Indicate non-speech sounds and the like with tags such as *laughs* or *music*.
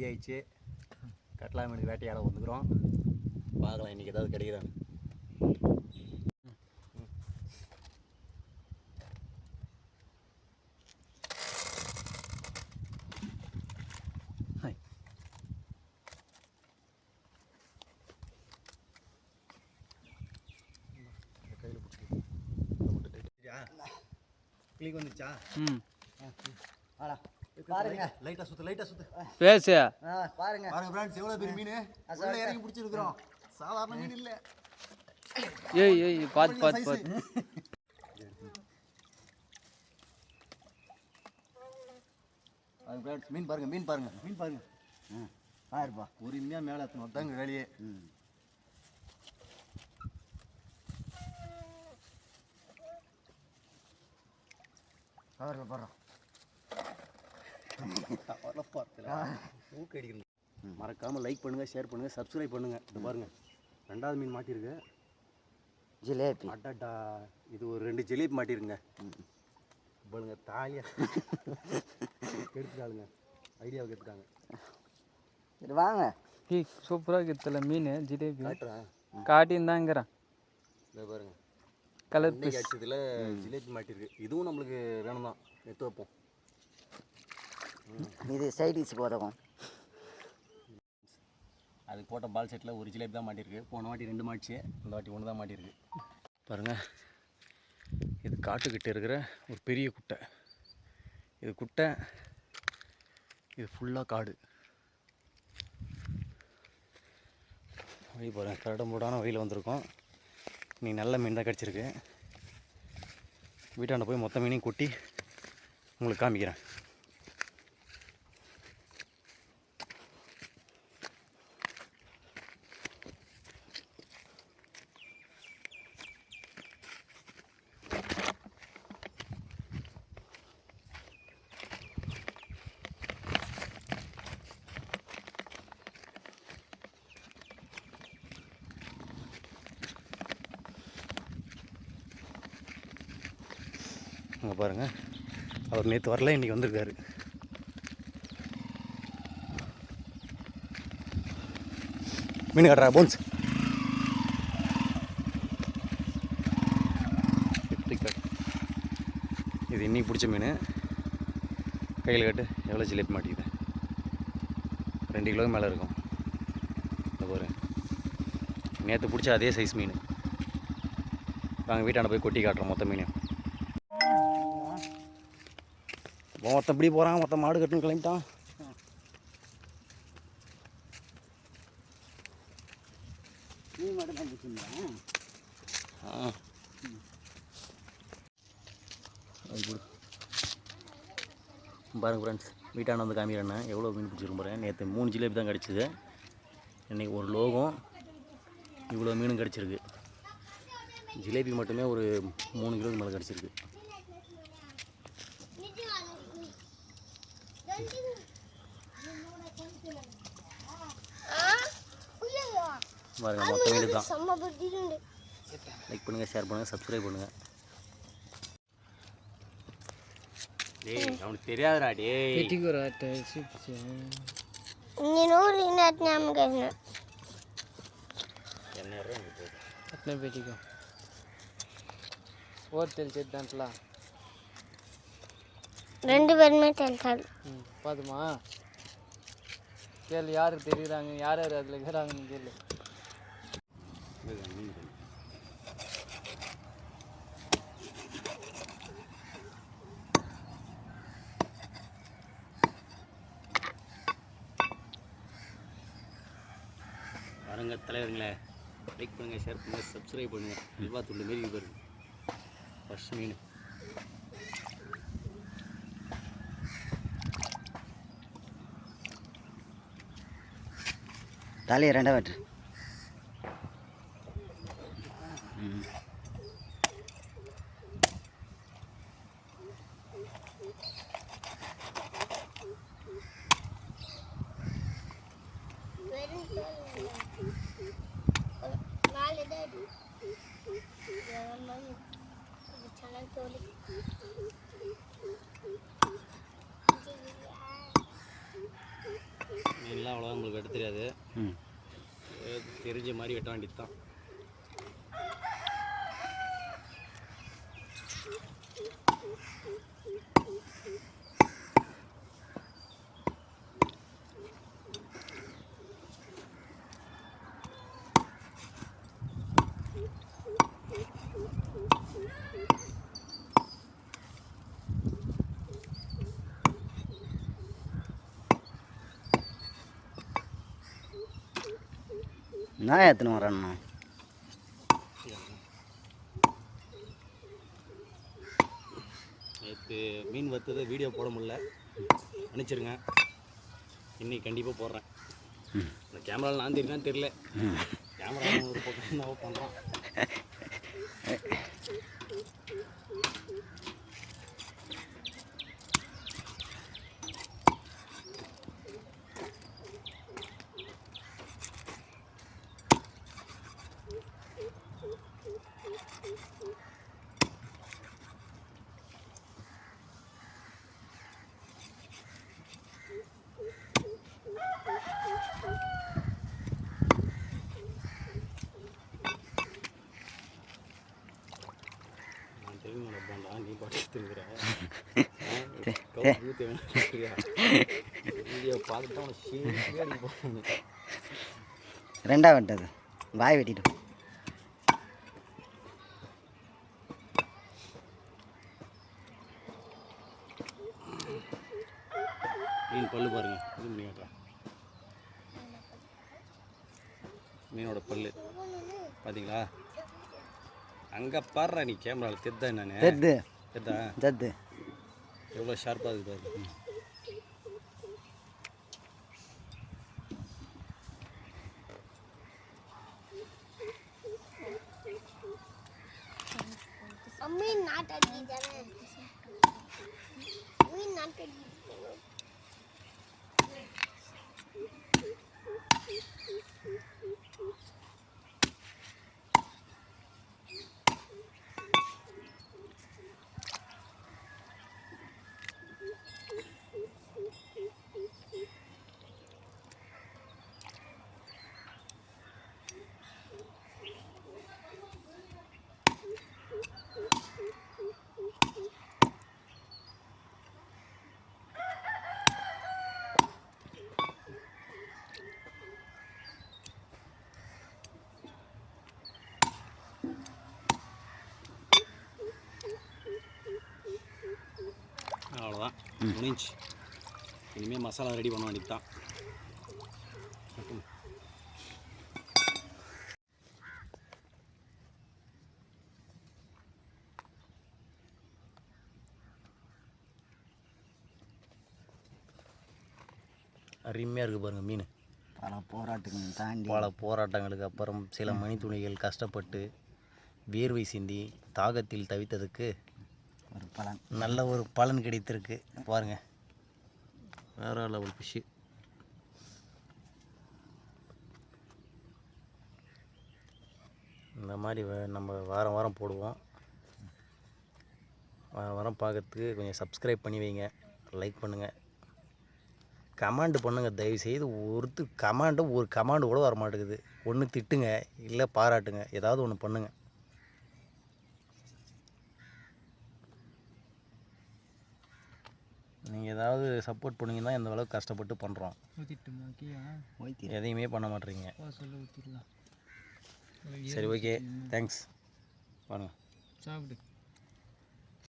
Ready ஆயிடுச்சு கட்லா மீனுக்கு வேட்டையாட வந்துக்கிறோம். பார்க்கலாம் இன்றைக்கி ஏதாவது கிடைக்கிறான்னு ஹாய் கையில் பிடிச்சிக்கிட்டு கிளிக் வந்துச்சா? ம். வாடா. பாருங்க. லைட்டாக சுத்து லைட்டாக சுத்து. பேசு. ஆ பாருங்க. பாருங்க ஃப்ரெண்ட்ஸ் எவ்வளோ பெரிய மீன்? உள்ள இறங்கி பிடிச்சிருக்கிறோம். சாதாரண மீன் இல்லை. ஏய் ஏய் பார்த்து அது ஃப்ரெண்ட்ஸ் மீன் பாருங்க மீன் பாருங்க. மீன் பாருங்க. பாருப்பா. பொறுமையாக மேலே எத்தணும் தாங்க வேலையே. ம். கவரில் போடுறோம் ஊக்கு அடிக்கணும் மறக்காமல் லைக் பண்ணுங்கள் ஷேர் பண்ணுங்கள் சப்ஸ்கிரைப் பண்ணுங்கள் இது பாருங்க ரெண்டாவது மீன் மாட்டியிருக்கு ஜிலேபி. அட்டாட்டா இது ஒரு ரெண்டு ஜிலேபி மாட்டிருங்க. பாருங்க தாலியா. கெடுத்துட்டாளுங்க ஐடியாவை கெடுத்துட்டாங்க சரி வாங்க. ஏய் சூப்பராக இருக்குதுல மீன் ஜிலேபி. காட்டுறேன் காட்டியிருந்தாங்கிறான் இதை பாருங்க. கலர் அடிச்சதுல ஜிலேபி மாட்டிருக்கு. இதுவும் நம்மளுக்கு வேணும் தான் எடுத்து வைப்போம். இது சைடிஸ் உதவும் அது போட்ட பால் செட்டில் ஒரு ஜிலேபி தான் மாட்டிருக்கு. போன வாட்டி ரெண்டு மாட்டிச்சு இந்த வாட்டி ஒன்று தான் மாட்டிருக்கு. பாருங்கள் இது காட்டுக்கிட்ட இருக்கிற ஒரு பெரிய குட்டை. இது குட்டை இது ஃபுல்லாக காடு. வழி போகிறேன் கரடம்பூடான வழியில் வந்திருக்கோம். நீ நல்ல மீன் தான் கிடச்சிருக்கு. வீட்டாண்ட போய் மொத்த மீனையும் கொட்டி உங்களுக்கு காமிக்கிறேன். அங்கே பாருங்கள் அவர் நேற்று வரல இன்றைக்கி வந்திருக்காரு. மீன் கட்டுறா போன்ஸ் இது இன்னைக்கு பிடிச்ச மீன். கையில் கட்டு எவ்வளோ ஜிலேபி மாட்டேங்குது ரெண்டு கிலோக்கு மேலே இருக்கும். இந்த பாரு. நேற்று பிடிச்ச அதே சைஸ் மீன். நாங்கள் வீட்டாண்ட போய் கொட்டி காட்டுறோம் மொத்த மீனையும். மொத்தம் இப்படி போகிறான் மொத்தம் மாடு கட்டுன்னு கிளம்பிட்டான். நீ தான் ஆ. பாருங்க ஃப்ரெண்ட்ஸ் வீட்டாண்ட வந்து காமிக்கிறேண்ணே எவ்வளோ மீன் பிடிச்சிருக்கும் பாருங்க நேற்று மூணு ஜிலேபி தான் கிடச்சிது. இன்றைக்கி ஒரு லோகம். இவ்வளோ மீனும் கிடச்சிருக்கு. ஜிலேபி மட்டுமே ஒரு மூணு கிலோக்கு மேலே கிடச்சிருக்கு. பாருங்க மொத்தம் வீடு லைக் பண்ணுங்க ஷேர் பண்ணுங்க சப்ஸ்கிரைப் பண்ணுங்க. அவனுக்கு தெரியாதுடா டேய். வெட்டிக்கு ஒரு வார்த்தை என்ன பேட்டிக்கும் ஓர் தெரிஞ்சது தான்லாம் ரெண்டு பேருமே தெரியாது பாதுமா கேளு யார் தெரியுறாங்க? யார் யார் அதில் இருக்கிறாங்கன்னு கேளு. வரங்க தலைவருங்களே லைக் பண்ணுங்கள் ஷேர் பண்ணுங்கள் சப்ஸ்கிரைப் பண்ணுங்கள் அல்வா துண்டு மாரி பாருங்கள் ஃபஸ்ட் மீன். தலையை ரெண்டாக வெட்டு மீன்லாம் அவ்வளோவா உங்களுக்கு எடுத்து தெரியாது. தெரிஞ்ச மாதிரி வெட்ட வேண்டியது தான் நான் எத்தனை வரேண்ணா நேற்று மீன் வத்ததை வீடியோ போட முடியல. மன்னிச்சிருங்க இன்னைக்கு கண்டிப்பாக போடுறேன். இந்த கேமராவில் நான் தெரியுதான்னு தெரியல. கேமரா ஒரு பக்கம் என்னவோ பண்ணுறான் *laughs* நான் தெரியும் நடப்பான்டா நீ பாட்டு திருக்குற வீடியோ பார்த்துட்டு அவனை சீக்கிரம் நீ போகணும் ரெண்டா வெட்டது வாய் வெட்டிட்டு மீன் பல்லு பாருங்க. இது காட்டுறேன் மீனோட பல்லு. பார்த்தீங்களா அங்கே பாடுறா நீ கேமராவில் தெரிதா நான் தெத்து தெரிதா? தெத்து எவ்வளோ ஷார்ப்பாக இருக்குது பாரு மீன் நாட்டடி தானே மீன் நாட்டடி முடிஞ்சு இனிமேல் மசாலா ரெடி பண்ண வேண்டியது தான். அருமையாக இருக்குது பாருங்கள் மீன். பல போராட்டங்கள் தாண்டி பல போராட்டங்களுக்கு அப்புறம் சில மணித்துளிகள் கஷ்டப்பட்டு வேர்வை சிந்தி தாகத்தில் தவித்ததுக்கு ஒரு பலன். நல்ல ஒரு பலன் கிடைத்திருக்கு. பாருங்க. வேற லெவல் ஃபிஷ்ஷு இந்த மாதிரி நம்ம வாரம் வாரம் போடுவோம். வாரம் வாரம் பார்க்கறதுக்கு கொஞ்சம் சப்ஸ்கிரைப் பண்ணி வைங்க. லைக் பண்ணுங்கள் கமாண்டு பண்ணுங்கள் தயவுசெய்து ஒருத்தர் கமாண்டு ஒரு கமாண்டு கூட வர மாட்டேங்குது ஒன்று திட்டுங்க. இல்லை பாராட்டுங்க. ஏதாவது ஒன்று பண்ணுங்கள் நீங்கள் ஏதாவது சப்போர்ட் பண்ணீங்கன்னா இந்த அளவுக்கு கஷ்டப்பட்டு பண்ணுறோம் எதையுமே பண்ண ஊற்றிடலாம் சரி ஓகே தேங்க்ஸ் பாருங்கள் சாப்பிடு.